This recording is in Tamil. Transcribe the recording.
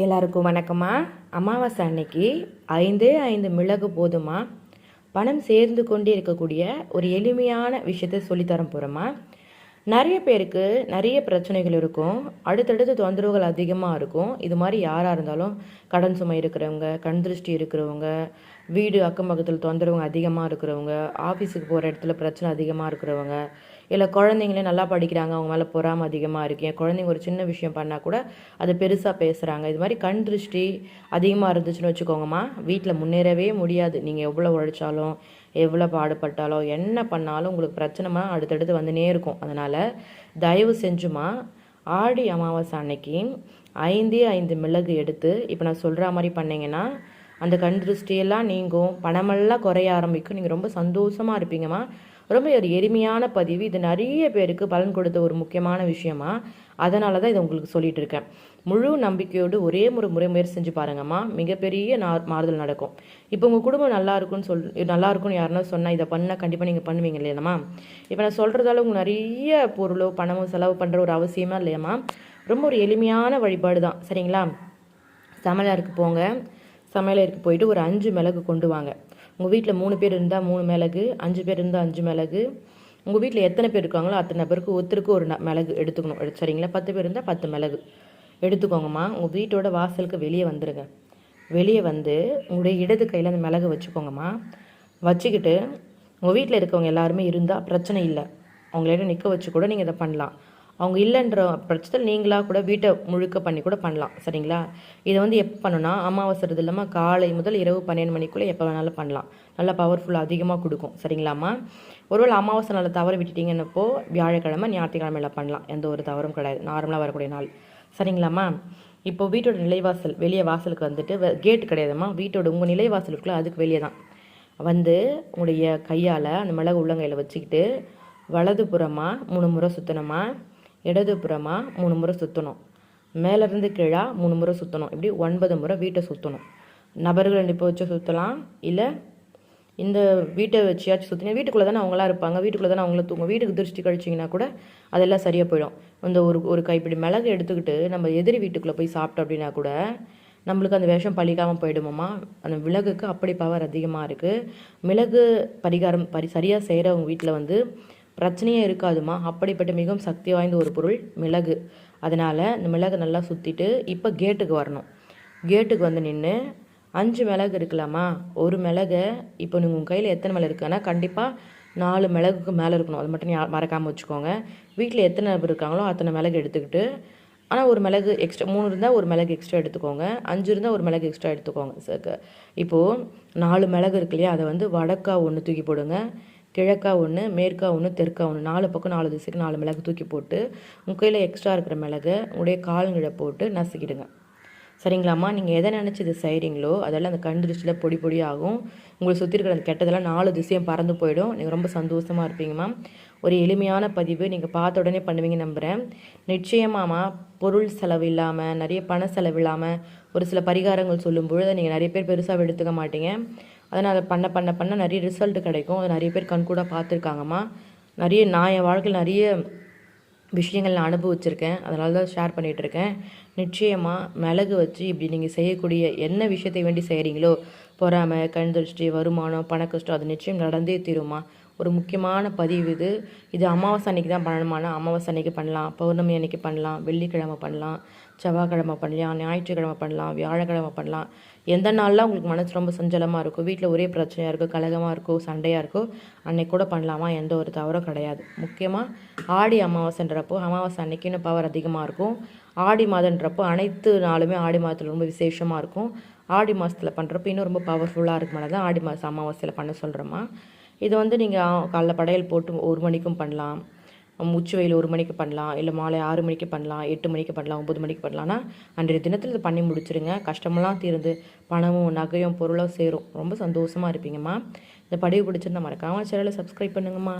எல்லாருக்கும் வணக்கம்மா. அமாவாசை அன்னைக்கு ஐந்தே ஐந்து மிளகு போதுமா பணம் சேர்ந்து கொண்டே இருக்கக்கூடிய ஒரு எளிமையான விஷயத்தை சொல்லித்தரம் போகிறோமா நிறைய பேருக்கு நிறைய பிரச்சனைகள் இருக்கும். அடுத்தடுத்து தொந்தரவுகள் அதிகமாக இருக்கும். இது மாதிரி யாராக இருந்தாலும் கடன் சுமை இருக்கிறவங்க கண் திருஷ்டி இருக்கிறவங்க வீடு அக்கம் பக்கத்தில் தொந்தரவுங்க அதிகமாக இருக்கிறவங்க ஆஃபீஸுக்கு போகிற இடத்துல பிரச்சனை அதிகமாக இருக்கிறவங்க இல்லை குழந்தைங்களே நல்லா படிக்கிறாங்க அவங்க மேலே பொறாமல் அதிகமாக இருக்கு. என் குழந்தைங்க ஒரு சின்ன விஷயம் பண்ணால் கூட அது பெருசாக பேசுகிறாங்க இது மாதிரி கண் திருஷ்டி அதிகமாக இருந்துச்சுன்னு வச்சுக்கோங்கம்மா. வீட்டில் முன்னேறவே முடியாது. நீங்கள் எவ்வளோ உழைச்சாலும் எவ்வளோ பாடுபட்டாலும் என்ன பண்ணாலும் உங்களுக்கு பிரச்சனைமா அடுத்தடுத்து வந்துனே இருக்கும். அதனால் தயவு செஞ்சுமா ஆடி அமாவாசை அன்னைக்கு ஐந்தே ஐந்து மிளகு எடுத்து இப்போ நான் சொல்கிற மாதிரி பண்ணிங்கன்னா அந்த கண் திருஷ்டியெல்லாம் நீங்கும். பணமெல்லாம் குறைய ஆரம்பிக்கும். நீங்கள் ரொம்ப சந்தோஷமாக இருப்பீங்கம்மா. ரொம்ப ஒரு எளிமையான பதிவு. இது நிறைய பேருக்கு பலன் கொடுத்த ஒரு முக்கியமான விஷயமா. அதனால தான் இதை உங்களுக்கு சொல்லிட்டு இருக்கேன். முழு நம்பிக்கையோடு ஒரே ஒரு முறை முயற்சி செஞ்சு பாருங்கம்மா. மிகப்பெரிய மாறுதல் நடக்கும். இப்போ உங்கள் குடும்பம் நல்லா இருக்கும்னு சொல் நல்லா இருக்கும்னு யாருன்னா சொன்னால் இதை பண்ணால் கண்டிப்பாக நீங்கள் பண்ணுவீங்க இல்லையாம்மா இப்போ நான் சொல்கிறதால உங்களுக்கு நிறைய பொருளோ பணமோ செலவு பண்ணுற ஒரு அவசியமா இல்லையாம்மா ரொம்ப ஒரு எளிமையான வழிபாடு தான். சரிங்களா? சமையலருக்கு போங்க. சமையலருக்கு போயிட்டு ஒரு அஞ்சு மிளகு கொண்டு வாங்க. உங்கள் வீட்டில் மூணு பேர் இருந்தால் மூணு மிளகு அஞ்சு பேர் இருந்தால் அஞ்சு மிளகு. உங்கள் வீட்டில் எத்தனை பேர் இருக்காங்களோ அத்தனை பேருக்கு ஒருத்தருக்கு ஒரு மிளகு எடுத்துக்கணும். சரிங்களா? பத்து பேர் இருந்தால் பத்து மிளகு. எடுத்துக்கோங்கம்மா. உங்கள் வீட்டோட வாசலுக்கு வெளியே வந்துடுங்க வெளியே வந்து உங்களுடைய இடது கையில் அந்த மிளகு வச்சுக்கோங்கம்மா. வச்சுக்கிட்டு உங்கள் வீட்டில் இருக்கவங்க எல்லாருமே இருந்தால் பிரச்சனை இல்லை. அவங்கள நிற்க வச்சு கூட நீங்கள் இதை பண்ணலாம். அவங்க இல்லைன்ற பட்சத்தில் நீங்களாக கூட வீட்டை முழுக்க பண்ணி கூட பண்ணலாம் சரிங்களா? இதை வந்து எப்போ பண்ணணும்னா அமாவாசை இல்லாமல் காலை முதல் இரவு பன்னெண்டு மணிக்குள்ளே எப்போ வேணாலும் பண்ணலாம். நல்லா பவர்ஃபுல்லாக அதிகமாக கொடுக்கும் சரிங்களாம்மா? ஒருவேளை அமாவாசை நாளில் தவற விட்டுட்டீங்கன்னப்போ வியாழக்கிழமை ஞாயிற்றுக்கிழமையில் பண்ணலாம். எந்த ஒரு தவறும் கிடையாது. நார்மலாக வரக்கூடிய நாள் சரிங்களாம்மா? இப்போ வீட்டோட நிலைவாசல் வெளியே வாசலுக்கு வந்துட்டு கேட் கிடையாதும்மா. வீட்டோட உங்கள் நிலைவாசலுக்குள்ள அதுக்கு வெளியே தான். வந்து உங்களுடைய கையால் அந்த மிளகு உள்ளங்கையில் வச்சுக்கிட்டு வலது புறமாக மூணு முறை சுற்றணுமா இடதுபுறமாக மூணு முறை சுற்றணும் மேலேருந்து கீழாக மூணு முறை சுற்றணும் இப்படி ஒன்பது முறை வீட்டை சுற்றணும் நபர்கள் இப்போ வச்சு சுற்றலாம் இல்லை இந்த வீட்டை வச்சியாச்சும் சுற்றினா வீட்டுக்குள்ளே தானே அவங்களாம் இருப்பாங்க. வீட்டுக்குள்ளே தானே அவங்கள தூங்க வீட்டுக்கு திருஷ்டி கழிச்சிங்கன்னா கூட அதெல்லாம் சரியாக போயிடும். இந்த ஒரு ஒரு கைப்பிடி மிளகு எடுத்துக்கிட்டு நம்ம எதிரி வீட்டுக்குள்ளே போய் சாப்பிட்டோம் அப்படின்னா கூட நம்மளுக்கு அந்த விஷம் பழிக்காமல் போயிடுமோமா அந்த மிளகுக்கு அப்படி பவர் அதிகமாக இருக்குது மிளகு பரிகாரம் பரி சரியாக செய்கிறவங்க வீட்டில் வந்து பிரச்சனையே இருக்காதுமா. அப்படிப்பட்ட மிகவும் சக்தி வாய்ந்த ஒரு பொருள் மிளகு. அதனால் இந்த மிளகு நல்லா சுற்றிட்டு இப்போ கேட்டுக்கு வரணும். கேட்டுக்கு வந்து நின்று அஞ்சு மிளகு இருக்கலாமா? ஒரு மிளகை இப்போ நீங்கள் உங்கள் கையில் எத்தனை மிளகு இருக்குன்னா கண்டிப்பாக நாலு மிளகுக்கு மேலே இருக்கணும். அது மட்டும் மறக்காமல் வச்சுக்கோங்க. வீட்டில் எத்தனை பேர் இருக்காங்களோ அத்தனை மிளகு எடுத்துக்கிட்டு ஆனால் ஒரு மிளகு எக்ஸ்ட்ரா மூணு இருந்தால் ஒரு மிளகு எக்ஸ்ட்ரா எடுத்துக்கோங்க. அஞ்சு இருந்தால் ஒரு மிளகு எக்ஸ்ட்ரா எடுத்துக்கோங்க. இப்போது நாலு மிளகு இருக்கு இல்லையா அதை வந்து வடக்கா ஒன்று தூக்கி போடுங்க. கிழக்கா ஒன்று மேற்கா ஒன்று தெற்கா ஒன்று நாலு பக்கம் நாலு திசைக்கு நாலு மிளகு தூக்கி போட்டு உங்கள் கையில் எக்ஸ்ட்ரா இருக்கிற மிளகு உங்களுடைய கால்நிலை போட்டு நசுக்கிடுங்க. சரிங்களாம்மா? நீங்கள் எதை நினச்சி இது செய்கிறீங்களோ அதெல்லாம் அந்த கண் திருஷ்டியில் பொடி பொடி ஆகும். உங்களை சுற்றி இருக்கிற அந்த கெட்டதெல்லாம் நாலு திசையும் பறந்து போயிடும். நீங்கள் ரொம்ப சந்தோஷமாக இருப்பீங்கம்மா ஒரு எளிமையான பதிவு. நீங்கள் பார்த்த உடனே பண்ணுவீங்க நம்புகிறேன் நிச்சயமாம்மா பொருள் செலவு இல்லாமல் நிறைய பண செலவு இல்லாமல் ஒரு சில பரிகாரங்கள் சொல்லும்பொழுது நீங்கள் நிறைய பேர் பெருசாக எடுத்துக்க மாட்டீங்க. அதனால் அதை பண்ண பண்ண பண்ண நிறைய ரிசல்ட் கிடைக்கும். அது நிறைய பேர் கண்கூட பார்த்துருக்காங்கம்மா. நிறைய நான் என் வாழ்க்கையில் நிறைய விஷயங்கள் நான் அனுபவிச்சிருக்கேன். அதனால தான் ஷேர் பண்ணிகிட்ருக்கேன் நிச்சயமாக மிளகு வச்சு இப்படி நீங்கள் செய்யக்கூடிய என்ன விஷயத்தை வேண்டி செய்கிறீங்களோ பொறாமை கண் திருஷ்டி வருமானம் பண கஷ்டம் அது நிச்சயம் நடந்தே தீருமா ஒரு முக்கியமான பதிவு இது. இது அமாவாசை அன்னைக்கு தான் பண்ணணுமானா அமாவாசை அன்னைக்கு பண்ணலாம் பௌர்ணமி அன்னைக்கு பண்ணலாம் வெள்ளிக்கிழமை பண்ணலாம் செவ்வாய்க்கிழமை பண்ணலாம் ஞாயிற்றுக்கிழமை பண்ணலாம் வியாழக்கிழமை பண்ணலாம். எந்த நாள்லாம் உங்களுக்கு மனசு ரொம்ப சஞ்சலமாக இருக்கும் வீட்டில் ஒரே பிரச்சனையாக இருக்கும் கலகமாக இருக்கும் சண்டையாக இருக்கும் அன்னைக்கு கூட பண்ணலாமா? எந்த ஒரு தவறும் கிடையாது. முக்கியமாக ஆடி அமாவாசைன்றப்போ அமாவாசை அன்னைக்குன்னு பவர் அதிகமாக இருக்கும். ஆடி மாதன்றப்போ அனைத்து நாளுமே ஆடி மாதத்தில் ரொம்ப விசேஷமாக இருக்கும். ஆடி மாதத்தில் பண்ணுறப்போ இன்னும் ரொம்ப பவர்ஃபுல்லாக இருக்குமானதான் தான் ஆடி மாதம் அமாவாசையில் பண்ண சொல்கிறோமா இது வந்து நீங்கள் காலைல படையல் போட்டு ஒரு மணிக்கும் பண்ணலாம். உச்சி வெயில் ஒரு மணிக்கு பண்ணலாம். இல்லை மாலை ஆறு மணிக்கு பண்ணலாம். எட்டு மணிக்கு பண்ணலாம். ஒம்பது மணிக்கு பண்ணலாம்னா அன்றைய தினத்தில் இதை பண்ணி முடிச்சிருங்க. கஷ்டமெல்லாம் தீர்ந்து பணமும் நகையும் பொருளும் சேரும். ரொம்ப சந்தோஷமாக இருப்பீங்கம்மா. இந்த படிவு பிடிச்சிருந்தா மறக்காமல் சேனலை சப்ஸ்கிரைப் பண்ணுங்கம்மா.